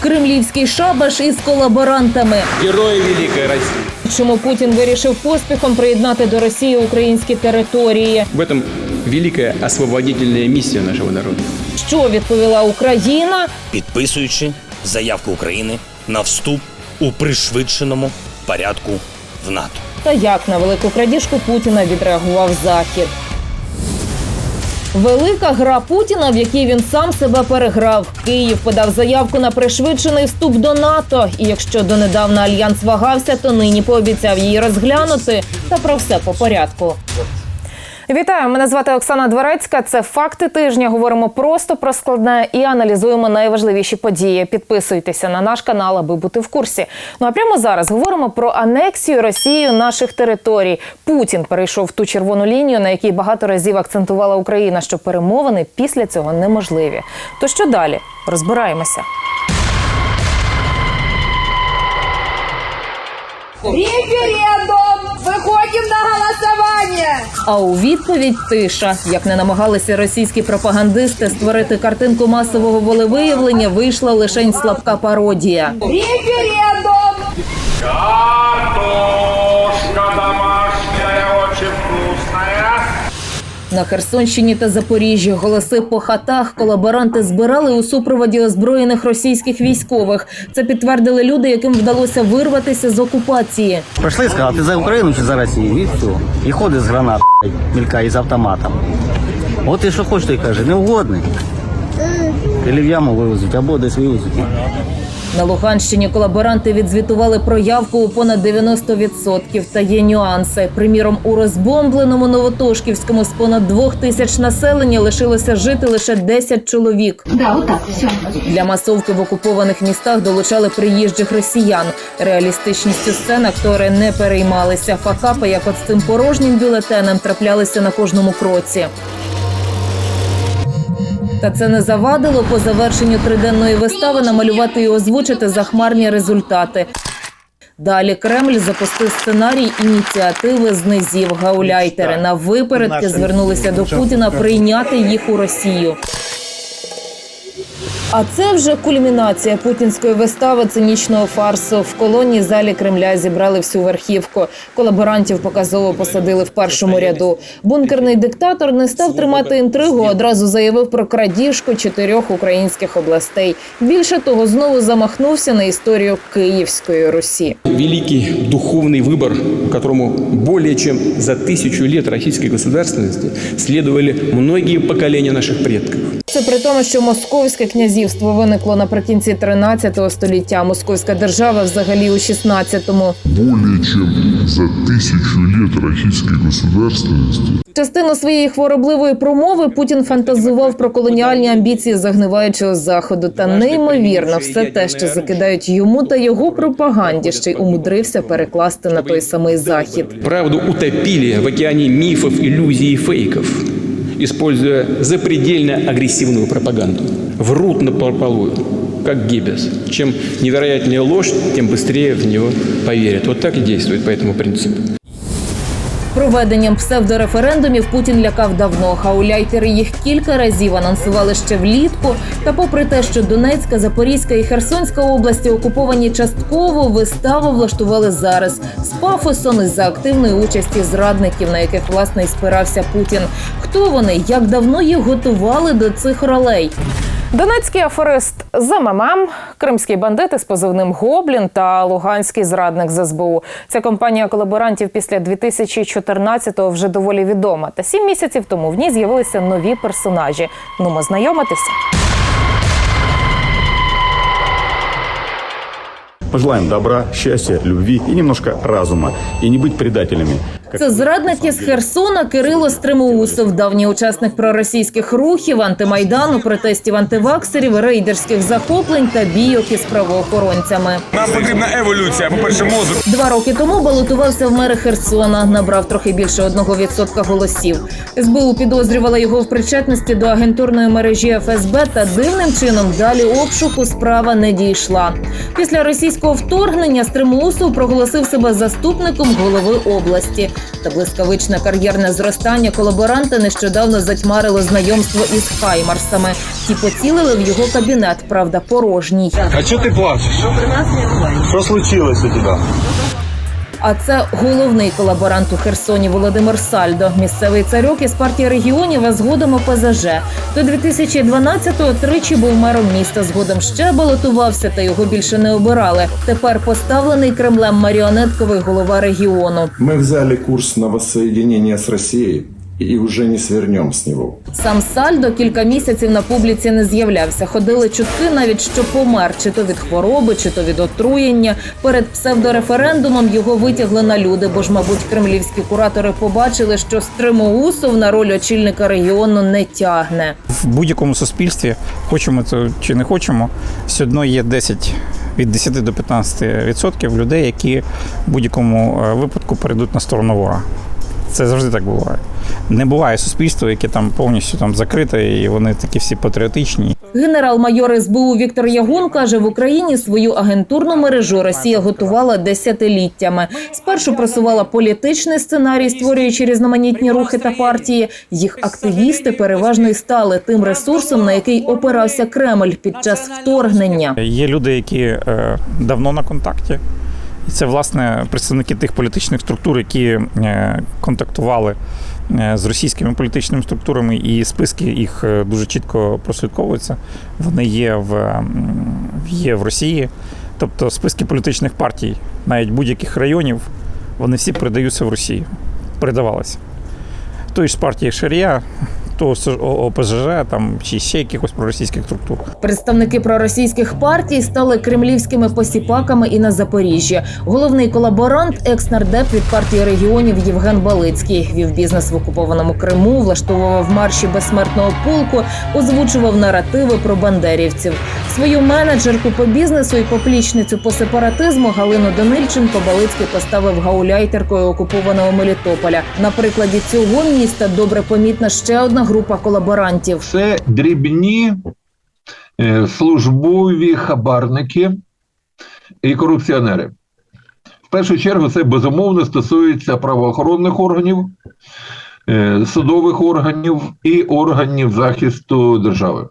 Кремлівський шабаш із колаборантами. Герои Великой России. Чому Путін вирішив поспіхом приєднати до Росії українські території? В этом великая освободительная миссия нашего народа. Що відповіла Україна? підписуючи заявку України на вступ у пришвидшеному порядку в НАТО. Та як на велику крадіжку Путіна відреагував Захід? Велика гра Путіна, в якій він сам себе переграв. Київ подав заявку на пришвидшений вступ до НАТО. І якщо донедавна альянс вагався, то нині пообіцяв її розглянути. Та про все по порядку. Вітаю, мене звати Оксана Дворецька. Це факти тижня. Говоримо просто про складне і аналізуємо найважливіші події. Підписуйтеся на наш канал, аби бути в курсі. Ну а прямо зараз говоримо про анексію Росією наших територій. Путін перейшов ту червону лінію, на якій багато разів акцентувала Україна, що перемовини після цього неможливі. То що далі? Розбираємося. Референдум! Выходим на голосование! А у відповідь тиша. Як не намагалися російські пропагандисти створити картинку масового волевиявлення, вийшла лише слабка пародія. Референдум! Картошка домашняя, На Херсонщині та Запоріжжі голоси по хатах колаборанти збирали у супроводі озброєних російських військових. Це підтвердили люди, яким вдалося вирватися з окупації. Прийшли і сказали, ти за Україну чи за Росію? І все. І ходить з гранат, блядь, мількає з автоматом. От і що хочеш, той каже, не угодний. Или в яму вивезуть, або десь вивезуть. На Луганщині колаборанти відзвітували про явку у понад 90%. Та є нюанси. Приміром, у розбомбленому Новотошківському з понад двох тисяч населення лишилося жити лише 10 чоловік. Да, вот так, все. Для масовки в окупованих містах долучали приїжджих росіян. Реалістичністю сцен актори не переймалися. Факапи, як от з цим порожнім бюлетенем, траплялися на кожному кроці. Та це не завадило по завершенню триденної вистави намалювати і озвучити захмарні результати. Далі Кремль запустив сценарій ініціативи з низів. Гауляйтери на випередки звернулися до Путіна прийняти їх у Росію. А це вже кульмінація путінської вистави цинічного фарсу. В колонній залі Кремля зібрали всю верхівку. Колаборантів показово посадили в першому ряду. Бункерний диктатор не став тримати інтригу. Одразу заявив про крадіжку чотирьох українських областей. Більше того, знову замахнувся на історію Київської Русі. Великий духовный выбор, которому более чем за тысячу лет российской государственности следовали многие поколения наших предков. Це при тому, що московське князівство виникло наприкінці 13 століття. Московська держава взагалі у 16-му. более чем за тысячу лет российской государственности Частину своєї хворобливої промови Путін фантазував про колоніальні амбіції загниваючого заходу. Та неймовірно, все те, що закидають йому та його пропаганді, ще й умудрився перекласти на той самий захід. Правду утопили в океане мифов, иллюзий и фейков, используя запредельно агрессивную пропаганду. Врут на прополую, как Геббельс. Чем невероятнее ложь, тем быстрее в него поверят. Вот так и действует по этому принципу. Проведенням псевдореферендумів Путін лякав давно. Гауляйтери їх кілька разів анонсували ще влітку. Та, попри те, що Донецька, Запорізька і Херсонська області окуповані частково, виставу влаштували зараз з пафосом із за активної участі зрадників, на яких власне і спирався Путін. Хто вони? Як давно їх готували до цих ролей? Донецький аферист з МММ, кримський бандит із позивним Гоблін та луганський зрадник з СБУ. Ця компанія колаборантів після 2014-го вже доволі відома. Та сім місяців тому в ній з'явилися нові персонажі. Ну, знайомитися. Пожелаем добра, счастья, любви и немножко разума. И не быть предателями. Це зрадник із Херсона Кирило Стримоусов, давній учасник проросійських рухів, антимайдану, протестів антиваксерів, рейдерських захоплень та бійок із правоохоронцями. Нам потрібна еволюція. По-перше, мозок. Два роки тому балотувався в мери Херсона, набрав трохи більше одного відсотка голосів. СБУ підозрювала його в причетності до агентурної мережі ФСБ та дивним чином далі обшуку справа не дійшла. Після російського вторгнення Стримусов проголосив себе заступником голови області. Та блискавичне кар'єрне зростання колаборанта нещодавно затьмарило знайомство із Хаймарсами. Ті поцілили в його кабінет, правда, порожній. А что ти плачеш? Що случилось у тебя? А це головний колаборант у Херсоні Володимир Сальдо, місцевий царьок із партії регіонів, а згодом ОПЗЖ. До 2012-го тричі був мером міста. Згодом ще балотувався, та його більше не обирали. Тепер поставлений Кремлем маріонетковий голова регіону. Ми взяли курс на воссоединение з Россией и уже не свернем с него. Сам Сальдо кілька місяців на публіці не з'являвся. Ходили чутки навіть, що помер, чи то від хвороби, чи то від отруєння. Перед псевдореферендумом його витягли на люди, бо ж, мабуть, кремлівські куратори побачили, що Стримоусов на роль очільника регіону не тягне. в будь-якому суспільстві, хочемо це чи не хочемо, все одно є 10 від 10 до 15% відсотків людей, які в будь-якому е, випадку перейдуть на сторону ворога. Це завжди так буває. Не буває суспільства, яке там повністю там закрите, і вони такі всі патріотичні. Генерал-майор СБУ Віктор Ягун каже, в Україні свою агентурну мережу Росія готувала десятиліттями. Спершу просувала політичний сценарій, створюючи різноманітні рухи та партії. Їх активісти переважно й стали тим ресурсом, на який опирався Кремль під час вторгнення. Є люди, які е, давно на контакті. І це, власне, представники тих політичних структур, які е, контактували з російськими політичними структурами, і списки їх е, дуже чітко прослідковуються. Вони є в, є в Росії. Тобто списки політичних партій, навіть будь-яких районів, вони всі передаються в Росію. Передавалися. Тої ж партії Шарія, то з там, чи ще якихось проросійських структур. Представники проросійських партій стали кремлівськими посіпаками і на Запоріжжі. Головний колаборант, екс-нардеп від партії регіонів Євген Балицький, вів бізнес в окупованому Криму, влаштовував марші безсмертного полку, озвучував наративи про бандерівців. Свою менеджерку по бізнесу і поплічницю по сепаратизму Галину Данильченко Балицький поставив гауляйтеркою окупованого Мелітополя. На прикладі цього міста добре помітна ще одна група колаборантів. це дрібні е, службові хабарники і корупціонери. В першу чергу це безумовно стосується правоохоронних органів, е, судових органів і органів захисту держави.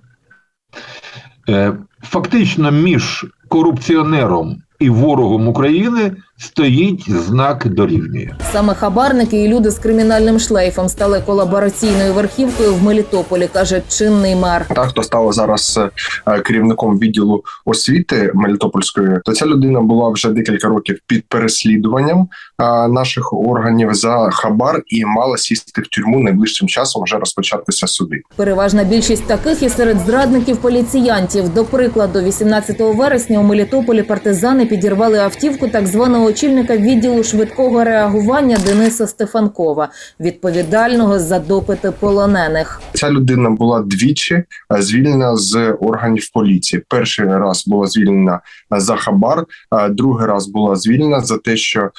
Е, Фактично між корупціонером і ворогом України стоїть знак дорівнює. Саме хабарники і люди з кримінальним шлейфом стали колабораційною верхівкою в Мелітополі, каже чинний мер. та хто став зараз е, керівником відділу освіти Мелітопольської, то ця людина була вже декілька років під переслідуванням е, наших органів за хабар і мала сісти в тюрму найближчим часом вже розпочатися суди. Переважна більшість таких і серед зрадників поліціянтів. До прикладу, 18 вересня у Мелітополі партизани підірвали автівку так званого очільника відділу швидкого реагування Дениса Стефанкова, відповідального за допити полонених. Ця людина була двічі звільнена з органів поліції. Перший раз була звільнена за хабар, другий раз була звільнена за те, що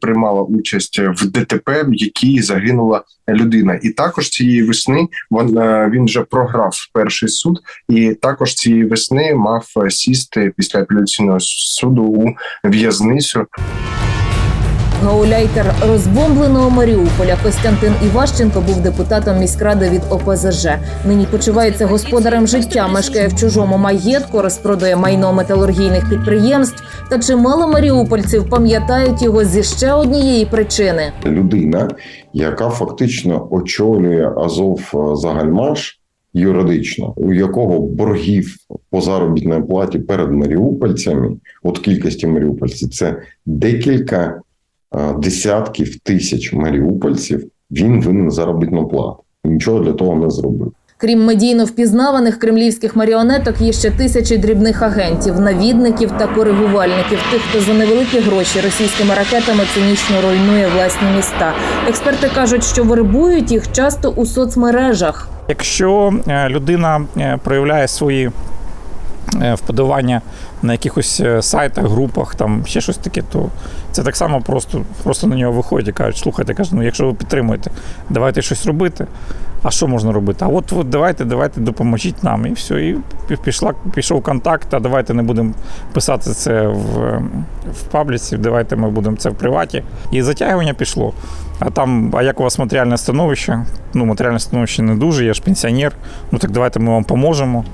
приймала участь в ДТП, в якій загинула людина. І також цієї весни він, е, він вже програв перший суд, і також цієї весни мав е, сісти після апеляційного суду у в'язницю. Гауляйтер розбомбленого Маріуполя Костянтин Іващенко був депутатом міськради від ОПЗЖ. Нині почувається господарем життя, мешкає в чужому маєтку, розпродає майно металургійних підприємств. Та чимало маріупольців пам'ятають його зі ще однієї причини. Людина, яка фактично очолює Азов е, Загальмаш юридично, у якого боргів по заробітній платі перед маріупольцями, от кількості маріупольців, це декілька десятків тисяч маріупольців. Він винен заробітну плату. Нічого для того не зробив. Крім медійно впізнаваних кремлівських маріонеток, є ще тисячі дрібних агентів, навідників та коригувальників, тих, хто за невеликі гроші російськими ракетами цинічно руйнує власні міста. Експерти кажуть, що вербують їх часто у соцмережах. Якщо е, людина е, проявляє свої вподобання на якихось е, сайтах, групах, там ще щось таке, то це так само просто, просто на нього виходять і кажуть, слухайте, кажуть, ну якщо ви підтримуєте, давайте щось робити. А що можна робити? А от, от давайте, давайте допоможіть нам. І все. І пішла, пішов контакт, а давайте не будемо писати це в, в пабліці, давайте ми будемо це в приваті. І затягування пішло. А там, а як у вас матеріальне становище? Ну, матеріальне становище не дуже, я ж пенсіонер. Ну так давайте ми вам поможемо.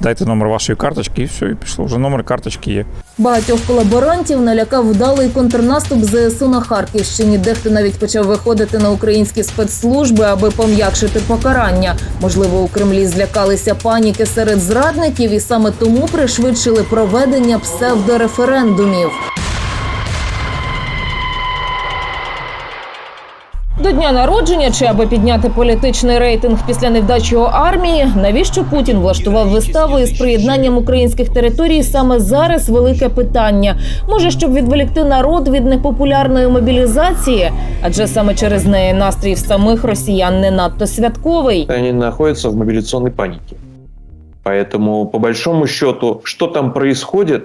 Дайте номер вашої карточки, і все, і пішло. Вже номер карточки є. Багатьох колаборантів налякав вдалий контрнаступ ЗСУ на Харківщині. Дехто навіть почав виходити на українські спецслужби, аби пом'якшити покарання. Можливо, у Кремлі злякалися паніки серед зрадників і саме тому пришвидшили проведення псевдореферендумів. До дня народження чи аби підняти політичний рейтинг після невдачі у армії, навіщо Путін влаштував виставу із приєднанням українських територій саме зараз? Велике питання. Може, щоб відволікти народ від непопулярної мобілізації, адже саме через неї настрій самих росіян не надто святковий. Они находятся в мобилизационной панике. Поэтому, по большому счету, что там происходит,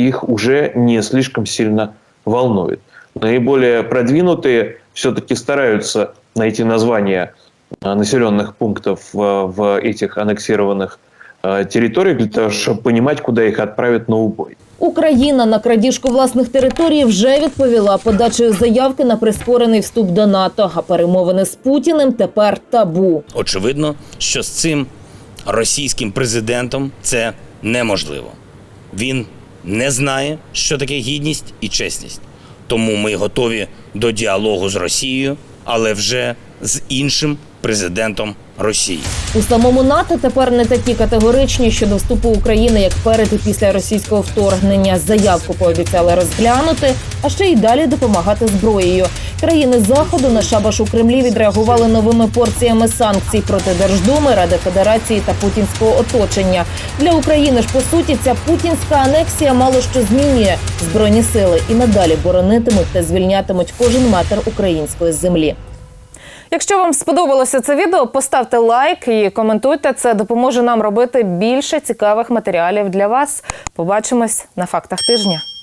их уже не слишком сильно волнует Наиболее продвинутые все-таки стараются найти названия а, населенных пунктов в, в этих аннексированных а, территориях для того, чтобы понимать, куда их отправят на убой. Україна на крадіжку власних територій вже відповіла подачею заявки на прискорений вступ до НАТО. А перемовини з Путіним тепер табу. Очевидно, що з цим російським президентом це неможливо. Він не знає, що таке гідність і чесність. Тому ми готові до діалогу з Росією, але вже з іншим президентом Росії. У самому НАТО тепер не такі категоричні щодо вступу України, як перед і після російського вторгнення. Заявку пообіцяли розглянути, а ще й далі допомагати зброєю. Країни заходу на шабаш у Кремлі відреагували новими порціями санкцій проти Держдуми, Ради Федерації та путінського оточення. Для України ж по суті ця путінська анексія мало що змінює. Збройні сили і надалі боронитимуть та звільнятимуть кожен метр української землі. Якщо вам сподобалося це відео, поставте лайк і коментуйте. Це допоможе нам робити більше цікавих матеріалів для вас. Побачимось на фактах тижня.